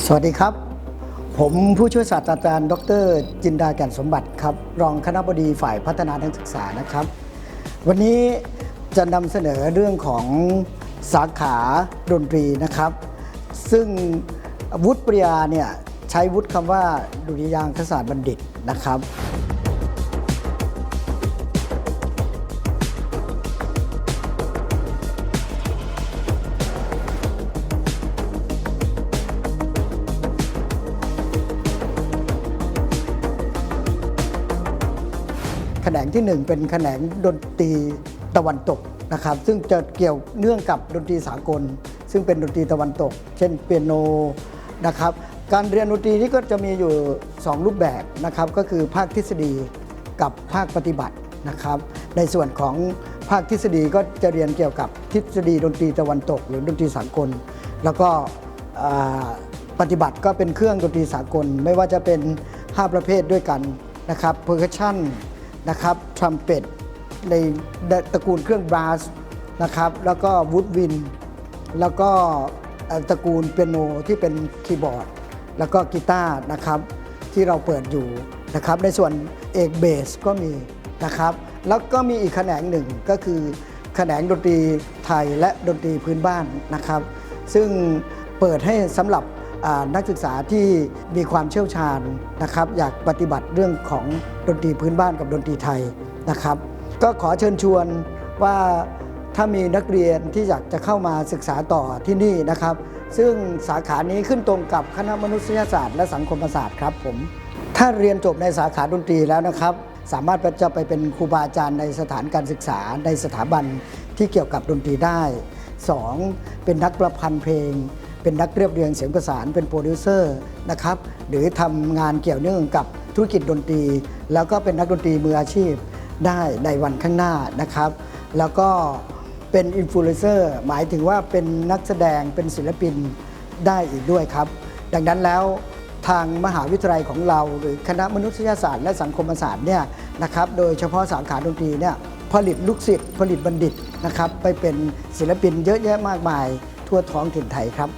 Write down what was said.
สวัสดีครับ ผมผู้ช่วยศาสตราจารย์ ดร จินดาแก่นสมบัติครับ รองคณบดีฝ่ายพัฒนาทางศึกษานะครับ วันนี้จะนำเสนอเรื่องของสาขาดนตรีนะครับ ซึ่งวุฒิปริญญาเนี่ยใช้วุฒิคำว่าดุริยางคศาสตร์บัณฑิตนะครับ แขนงที่หนึ่งเป็นแขนงดนตรีตะวันตกนะครับ ซึ่งจะเกี่ยวเนื่องกับดนตรีสากล ซึ่งเป็นดนตรีตะวันตก เช่นเปียโนนะครับการเรียนดนตรีนี่ก็จะมีอยู่ 2 รูปแบบนะครับ ก็คือภาคทฤษฎีกับภาคปฏิบัตินะครับ ในส่วนของภาคทฤษฎีก็จะเรียนเกี่ยวกับทฤษฎีดนตรีตะวันตก หรือดนตรีสากล แล้วก็ปฏิบัติก็เป็นเครื่องดนตรีสากล ไม่ว่าจะเป็น 5 ประเภทด้วยกันนะครับเพอร์คัชชัน นะครับทรัมเป็ตในตระกูลเครื่องบราสนะครับแล้วก็วูดวิน แล้วก็ตระกูลเปียโนที่เป็นคีย์บอร์ด แล้วก็กีตาร์นะครับที่เราเปิดอยู่นะครับในส่วนเอกเบสก็มีนะครับแล้วก็มีอีกแขนงหนึ่งก็คือแขนงดนตรีไทยและดนตรีพื้นบ้านนะครับ ซึ่งเปิดให้สำหรับ นักศึกษาที่มีความเชี่ยวชาญนะครับ อยากปฏิบัติเรื่องของดนตรีพื้นบ้านกับดนตรีไทยนะครับ ก็ขอเชิญชวนว่าถ้ามีนักเรียนที่อยากจะเข้ามาศึกษาต่อที่นี่นะครับ ซึ่งสาขานี้ขึ้นตรงกับคณะมนุษยศาสตร์และสังคมศาสตร์ครับผมถ้าเรียนจบในสาขาดนตรีแล้วนะครับ สามารถจะไปเป็นครูบาอาจารย์ในสถานการศึกษาในสถาบันที่เกี่ยวกับดนตรีได้ 2. เป็นนักประพันธ์เพลง เป็นนักเรียบเรียงเสียงประสานเป็นโปรดิวเซอร์นะครับหรือทำงานเกี่ยวเนื่องกับธุรกิจดนตรี แล้วก็เป็นนักดนตรีมืออาชีพได้ในวันข้างหน้านะครับ แล้วก็เป็นอินฟลูเอนเซอร์หมายถึงว่าเป็นนักแสดงเป็นศิลปินได้อีกด้วยครับ ดังนั้นแล้วทางมหาวิทยาลัยของเรา หรือคณะมนุษยศาสตร์และสังคมศาสตร์เนี่ยนะครับโดยเฉพาะสาขาดนตรีเนี่ยผลิตลูกศิษย์ผลิตบัณฑิตนะครับไปเป็นศิลปินเยอะแยะมากมายทั่วท้องถิ่นไทยครับ